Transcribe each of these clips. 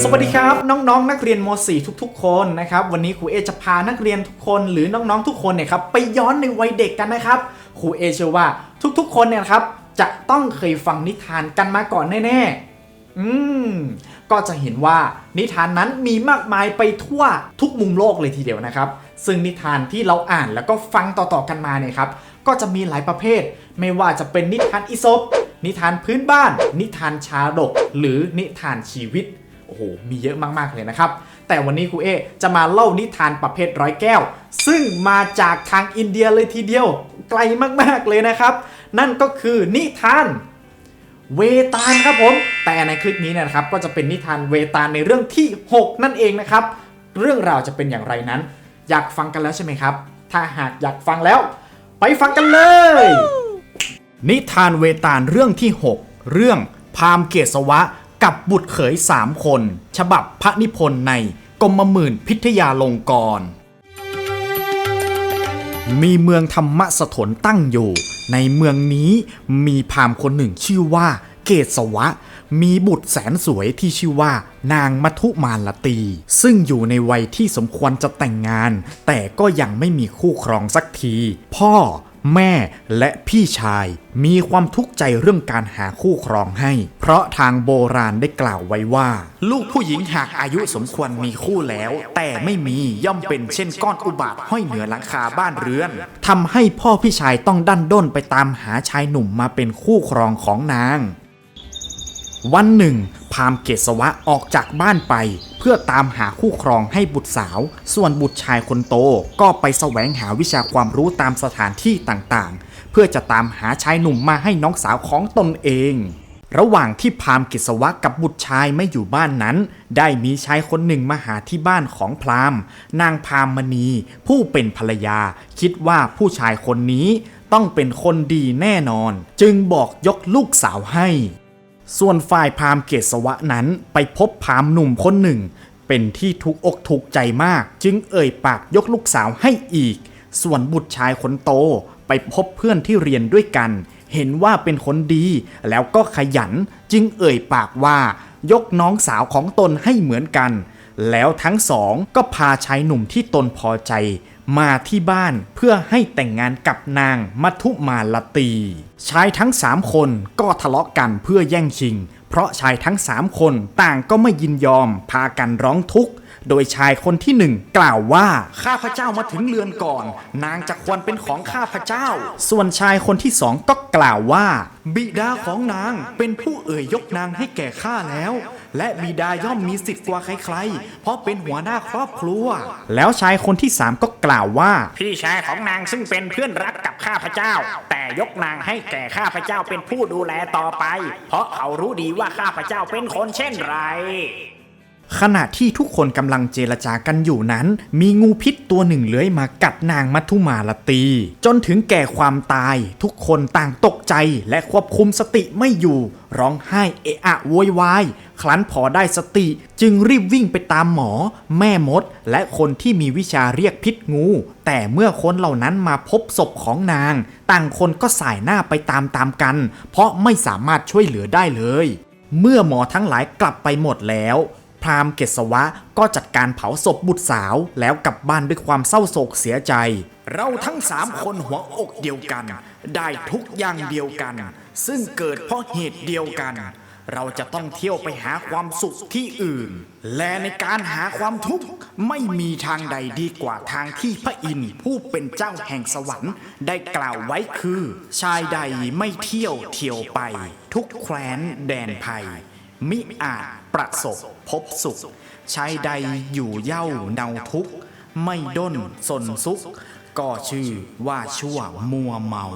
สวัสดีครับน้องๆนนักเรียนม .4 ทุก ๆ คนนะครับวันนี้ครูเอจะพานักเรียนทุกคนหรือน้องๆทุกคนเนี่ยครับไปย้อนในวัยเด็กกันนะครับครูเอเชื่อว่าทุกๆ คนเนี่ยครับจะต้องเคยฟังนิทานกันมาก่อนแน่ๆอืมก็จะเห็นว่านิทานนั้นมีมากมายไปทั่วทุกมุมโลกเลยทีเดียวนะครับ ซึ่งนิทานที่เราอ่านแล้วก็ฟังต่อๆกันมาเนี่ยครับก็จะมีหลายประเภท ไม่ว่าจะเป็นนิทานอิศบนิทานพื้นบ้าน นิทานชาดก หรือนิทานชีวิต อ้โหมีเยอะมากๆเลยนะครับ แต่วันนี้ครูเอจะมาเล่านิทานประเภทร้อยแก้ว ซึ่งมาจากทางอินเดียเลยทีเดียวไกลมากๆเลยนะครับ นั่นก็คือนิทานเวตาลครับผม แต่ในคลิปนี้นะครับก็จะเป็นนิทานเวตาลในเรื่องที่ 6 นั่นเองนะครับ เรื่องราวจะเป็นอย่างไรนั้น อยากฟังกันแล้วใช่ไหมครับ ถ้าหากอยากฟังแล้ว ไปฟังกันเลย นิทานเวตาลเรื่องที่ 6 เรื่องพามเกศวะ กับบุตรเขยสามคน ฉบับพระนิพนธ์ในกรมหมื่นพิทยาลงกร มีเมืองธรรมสถนตั้งอยู่ ในเมืองนี้มีพราหมณ์คนหนึ่งชื่อว่าเกศวะ มีบุตรแสนสวยที่ชื่อว่า นางมัทุมานลตี ซึ่งอยู่ในวัยที่สมควรจะแต่งงาน แต่ก็ยังไม่มีคู่ครองสักที พ่อ แม่และพี่ชายมีความทุกข์ใจเรื่องการหาคู่ครองให้ เพราะทางโบราณได้กล่าวไว้ว่า ลูกผู้หญิงหากอายุสมควรมีคู่แล้ว แต่ไม่มีย่อมเป็นเช่นก้อนอุบาทห้อยเหนือหลังคาบ้านเรือนทำให้พ่อพี่ชายต้องดันด้นไปตามหาชายหนุ่มมาเป็นคู่ครองของนาง วันหนึ่ง พราหม์เกศวะออกจากบ้านไป เพื่อตามหาคู่ครองให้บุตรสาว ส่วนบุตรชายคนโตก็ไปแสวงหาวิชาความรู้ตามสถานที่ต่างๆ เพื่อจะตามหาชายหนุ่มมาให้น้องสาวของตนเอง ระหว่างที่พราหมณ์เกศวะกับบุตรชายไม่อยู่บ้านนั้น ได้มีชายคนหนึ่งมาหาที่บ้านของพราหม์นางพราหมณี ผู้เป็นภรรยา คิดว่าผู้ชายคนนี้ต้องเป็นคนดีแน่นอน จึงบอกยกลูกสาวให้ ส่วนฝ่ายพราหมณ์เกศวะนั้นไปพบพราหมณ์หนุ่มคนหนึ่ง เป็นที่ทุกอกถูกใจมาก จึงเอ่ยปากยกลูกสาวให้อีก ส่วนบุตรชายคนโตไปพบเพื่อนที่เรียนด้วยกัน เห็นว่าเป็นคนดีแล้วก็ขยัน จึงเอ่ยปากว่ายกน้องสาวของตนให้เหมือนกัน แล้วทั้งสองก็พาชายหนุ่มที่ตนพอใจมาที่บ้านเพื่อให้แต่งงานกับนางมัทุมาลตี ชายทั้งสามคนก็ทะเลาะกันเพื่อแย่งชิง เพราะชายทั้งสามคนต่างก็ไม่ยินยอมพากันร้องทุกข์ โดยชายคนที่หนึ่งกล่าวว่าข้าพเจ้ามาถึงเรือนก่อน นางจะควรเป็นของข้าพเจ้า ส่วนชายคนที่สองก็กล่าวว่า บิดาของนางเป็นผู้เอ่ยยกนางให้แก่ข้าแล้ว และบิดาย่อมมีสิทธิ์กว่าใครๆ เพราะเป็นหัวหน้าครอบครัว แล้วชายคนที่สามก็กล่าวว่า พี่ชายของนางซึ่งเป็นเพื่อนรักกับข้าพเจ้า แต่ยกนางให้แก่ข้าพเจ้าเป็นผู้ดูแลต่อไป เพราะเขารู้ดีว่าข้าพเจ้าเป็นคนเช่นไร ขณะที่ทุกคนกำลังเจรจากันอยู่นั้น มีงูพิษตัวหนึ่งเลื้อยมากัดนางมัทุมาลตี จนถึงแก่ความตาย ทุกคนต่างตกใจและควบคุมสติไม่อยู่ ร้องไห้เอะอะโวยวายครั้นพอได้สติจึงรีบวิ่งไปตามหมอ แม่มด และคนที่มีวิชาเรียกพิษงู แต่เมื่อคนเหล่านั้นมาพบศพของนาง ต่างคนก็สายหน้าไปตามตามกัน เพราะไม่สามารถช่วยเหลือได้เลย เมื่อหมอทั้งหลายกลับไปหมดแล้ว พราหมณ์เกศวะก็จัดการเผาศพบุตรสาวแล้วกลับบ้านด้วยความเศร้าโศกเสียใจ เราทั้งสามคนหัวอกเดียวกัน ได้ทุกอย่างเดียวกัน ซึ่งเกิดเพราะเหตุเดียวกัน เราจะต้องเที่ยวไปหาความสุขที่อื่น และในการหาความทุกข์ไม่มีทางใดดีกว่าทางที่พระอินทร์ผู้เป็นเจ้าแห่งสวรรค์ ได้กล่าวไว้คือ ชายใดไม่เที่ยวเที่ยวไป ทุกแคว้นแดนภัย มิอาจประสบพบสุขชายใดอยู่เย่าเนาทุกข์ ไม่ด้นสนสุขก็ชื่อว่าชั่วมัวเมา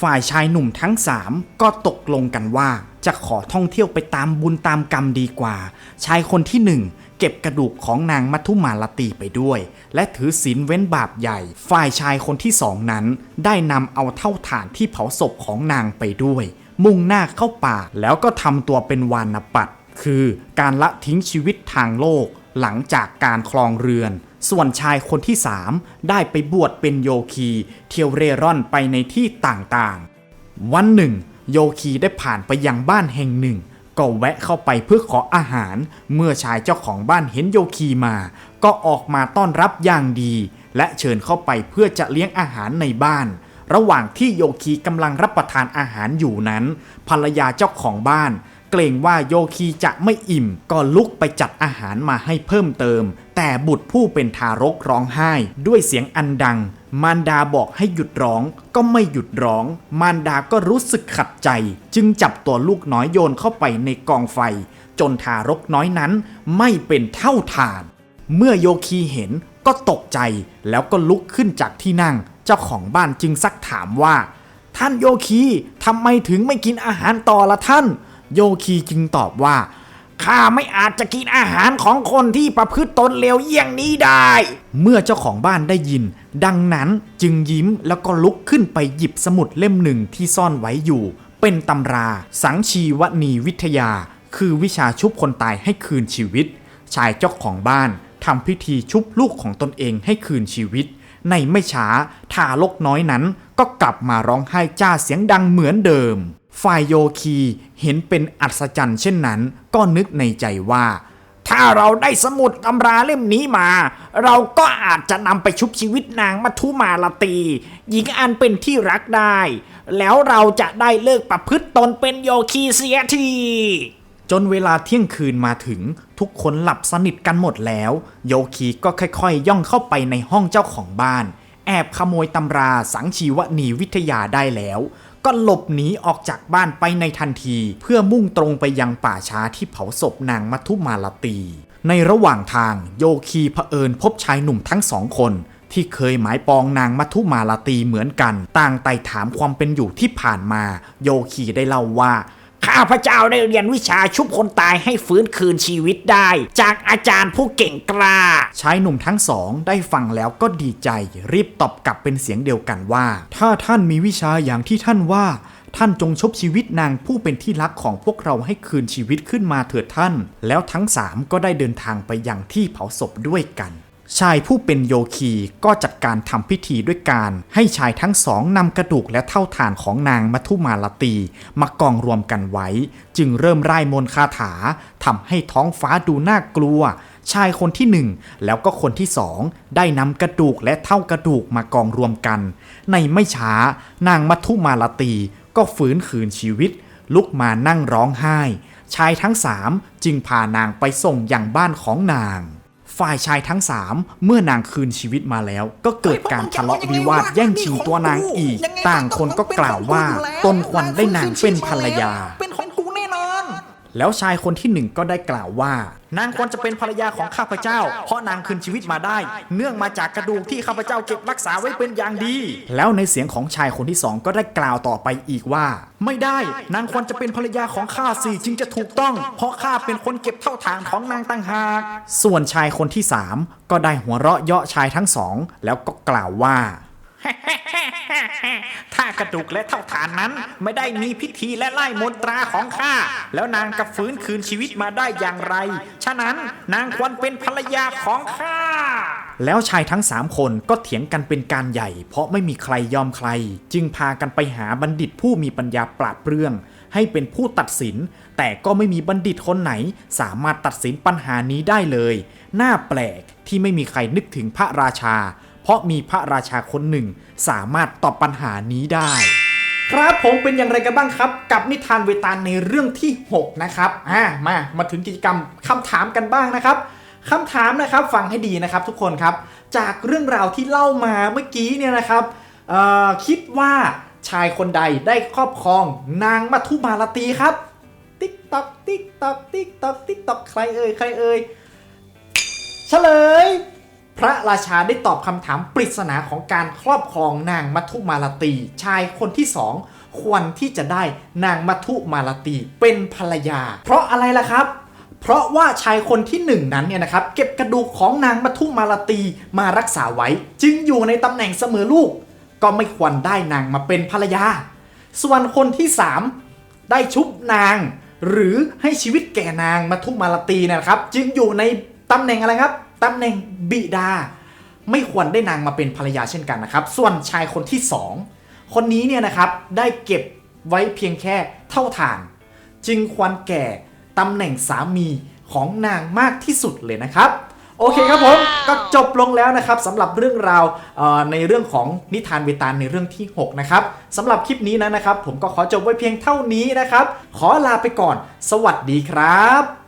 ฝ่ายชายหนุ่มทั้งสามก็ตกลงกันว่า จะขอท่องเที่ยวไปตามบุญตามกรรมดีกว่า ชายคนที่หนึ่งเก็บกระดูกของนางมัทุมาลตีไปด้วย และถือศีลเว้นบาปใหญ่ ฝ่ายชายคนที่สองนั้น ได้นำเอาเท่าฐานที่เผาศพของนางไปด้วย มุ่งหน้าเข้าป่า แล้วก็ทำตัวเป็นวานปัตคือการละทิ้งชีวิตทางโลกหลังจากการคลองเรือน ส่วนชายคนที่สามได้ไปบวชเป็นโยคี เที่ยวเร่ร่อนไปในที่ต่างๆ วันหนึ่ง โยคีได้ผ่านไปยังบ้านแห่งหนึ่ง ก็แวะเข้าไปเพื่อขออาหาร เมื่อชายเจ้าของบ้านเห็นโยคีมา ก็ออกมาต้อนรับอย่างดี และเชิญเข้าไปเพื่อจะเลี้ยงอาหารในบ้าน ระหว่างที่โยคีกำลังรับประทานอาหารอยู่นั้น ภรรยาเจ้าของบ้าน เกรงว่าโยคีจะไม่อิ่ม ก็ลุกไปจัดอาหารมาให้เพิ่มเติม แต่บุตรผู้เป็นทารกร้องไห้ ด้วยเสียงอันดัง มารดาบอกให้หยุดร้อง ก็ไม่หยุดร้อง มารดาก็รู้สึกขัดใจ จึงจับตัวลูกน้อยโยนเข้าไปในกองไฟ จนทารกน้อยนั้นไม่เป็นเท่าฐาน เมื่อโยคีเห็นก็ตกใจแล้วก็ลุกขึ้นจากที่นั่ง เจ้าของบ้านจึงซักถามว่า ท่านโยคีทำไมถึงไม่กินอาหารต่อละท่าน โยคีจึงตอบว่าข้าไม่อาจจะกินอาหารของคนที่ประพฤติตนเลวเยี่ยงนี้ได้ เมื่อเจ้าของบ้านได้ยิน ดังนั้นจึงยิ้มแล้วก็ลุกขึ้นไปหยิบสมุดเล่มหนึ่งที่ซ่อนไว้อยู่ เป็นตำรา สังชีวนีวิทยา คือวิชาชุบคนตายให้คืนชีวิต ชายเจ้าของบ้านทำพิธีชุบลูกของตนเองให้คืนชีวิต ในไม่ช้าทารกน้อยนั้นก็กลับมาร้องไห้จ้าเสียงดังเหมือนเดิม ฝ่ายโยคีเห็นเป็นอัศจรรย์เช่นนั้น ก็นึกในใจว่า ถ้าเราได้สมุดตำราเล่มนี้มา เราก็อาจจะนำไปชุบชีวิตนางมัทุมาลาตีหญิงอันเป็นที่รักได้ แล้วเราจะได้เลิกประพฤติตนเป็นโยคีเสียที จนเวลาเที่ยงคืนมาถึงทุกคนหลับสนิทกันหมดแล้ว โยคีก็ค่อยๆย่องเข้าไปในห้องเจ้าของบ้าน แอบขโมยตำราสังชีวนีวิทยาได้แล้ว ก็หลบหนีออกจากบ้านไปในทันที เพื่อมุ่งตรงไปยังป่าช้าที่เผาศพนางมัทุมาลาตี ในระหว่างทางโยคีเผอิญพบชายหนุ่มทั้งสองคนที่เคยหมายปองนางมัทุมาลาตีเหมือนกัน ต่างไต่ถามความเป็นอยู่ที่ผ่านมา โยคีได้เล่าว่า ข้าพเจ้าได้เรียนวิชาชุบคนตายให้ฟื้นคืนชีวิตได้ จากอาจารย์ผู้เก่งกล้า ชายหนุ่มทั้งสองได้ฟังแล้วก็ดีใจ รีบตอบกลับเป็นเสียงเดียวกันว่า ถ้าท่านมีวิชาอย่างที่ท่านว่าท่านจงชบชีวิตนางผู้เป็นที่รักของพวกเราให้คืนชีวิตขึ้นมาเถิดท่าน แล้วทั้งสามก็ได้เดินทางไปยังที่เผาศพด้วยกัน ชายผู้เป็นโยคีก็จัดการทำพิธีด้วยการ ให้ชายทั้งสองนำกระดูกและเท่าฐานของนางมัทุมาลตี มากองรวมกันไว้ จึงเริ่มไร่ายมนคาถาทำให้ท้องฟ้าดูน่ากลัว ชายคนที่หนึ่งแล้วก็คนที่สองได้นำกระดูกและเท่ากระดูกมากองรวมกัน ในไม่ช้านางมัทุมาลตีก็ฟื้นคืนชีวิต ลุกมานั่งร้องไห้ ชายทั้งสามจึงพานางไปส่งยังบ้านของนาง ฝ่ายชายทั้งสามเมื่อนางคืนชีวิตมาแล้ว ก็เกิดการทะเลาะวิวาทแย่งชิงตัวนางอีก ต่างคนก็กล่าวว่าตนควรได้นางเป็นภรรยาเป็นของกูแน่นอน แล้วชายคนที่หนึ่งก็ได้กล่าวว่า นางควรจะเป็นภรรยาของข้าพเจ้า เพราะนางคืนชีวิตมาได้ เนื่องมาจากกระดูกที่ข้าพเจ้าเก็บรักษาไว้เป็นอย่างดี แล้วในเสียงของชายคนที่สองก็ได้กล่าวต่อไปอีกว่า ไม่ได้ นางควรจะเป็นภรรยาของข้าสิจึงจะถูกต้อง เพราะข้าเป็นคนเก็บเท่าฐานของนางต่างหาก ส่วนชายคนที่สามก็ได้หัวเราะเยาะชายทั้งสอง แล้วก็กล่าวว่า ถ้ากระดูกและเท่าฐานนั้น ไม่ได้มีพิธีและไล่มนตราของข้า แล้วนางกับฟื้นคืนชีวิตมาได้อย่างไร ฉะนั้นนางควรเป็นภรรยาของข้า แล้วชายทั้งสามคนก็เถียงกันเป็นการใหญ่ เพราะไม่มีใครยอมใคร จึงพากันไปหาบัณฑิตผู้มีปัญญาปราดเปรื่อง ให้เป็นผู้ตัดสิน แต่ก็ไม่มีบัณฑิตคนไหน สามารถตัดสินปัญหานี้ได้เลย น่าแปลกที่ไม่มีใครนึกถึงพระราชา เพราะมีพระราชาคนหนึ่ง สามารถตอบปัญหานี้ได้ ครับผมเป็นอย่างไรกันบ้างครับ กับนิทานเวตาลในเรื่องที่ 6 นะครับอ่ามามาถึงกิจกรรมคำถามกันบ้างนะครับคำถามนะครับฟังให้ดีนะครับทุกคนครับ จากเรื่องราวที่เล่ามาเมื่อกี้เนี่ยนะครับเอ่อคิดว่าชายคนใดได้ครอบครองนางมัทุมาลตีครับ ติ๊กตอกติ๊กตอกติ๊กตอกติ๊กตอกใครเอ่ยใครเอ่ยเฉลย พระราชาได้ตอบคำถามปริศนาของการครอบครองนางมัทุมาลาตี ชายคนที่สองควรที่จะได้นางมัทุมาลาตีเป็นภรรยา เพราะอะไรล่ะครับ เพราะว่าชายคนที่หนึ่งนั้นเนี่ยนะครับ เก็บกระดูกของนางมัทุมาลาตีมารักษาไว้ จึงอยู่ในตำแหน่งเสมอลูก ก็ไม่ควรได้นางมาเป็นภรรยา ส่วนคนที่สามได้ชุบนาง หรือให้ชีวิตแก่นางมัทุมาลาตีนะครับ จึงอยู่ในตำแหน่งอะไรครับ ตำแหน่งบิดา ไม่ควรได้นางมาเป็นภรรยาเช่นกันนะครับ ส่วนชายคนที่สองคนนี้เนี่ยนะครับได้เก็บไว้เพียงแค่เท่าฐาน จึงควรแก่ตำแหน่งสามีของนางมากที่สุดเลยนะครับ โอเคครับผม ก็จบลงแล้วนะครับสำหรับเรื่องราวเอ่อในเรื่องของนิทานเวตาลในเรื่องที่ 6 นะครับสำหรับคลิปนี้นะนะครับ ผมก็ขอจบไว้เพียงเท่านี้นะครับ ขอลาไปก่อน สวัสดีครับ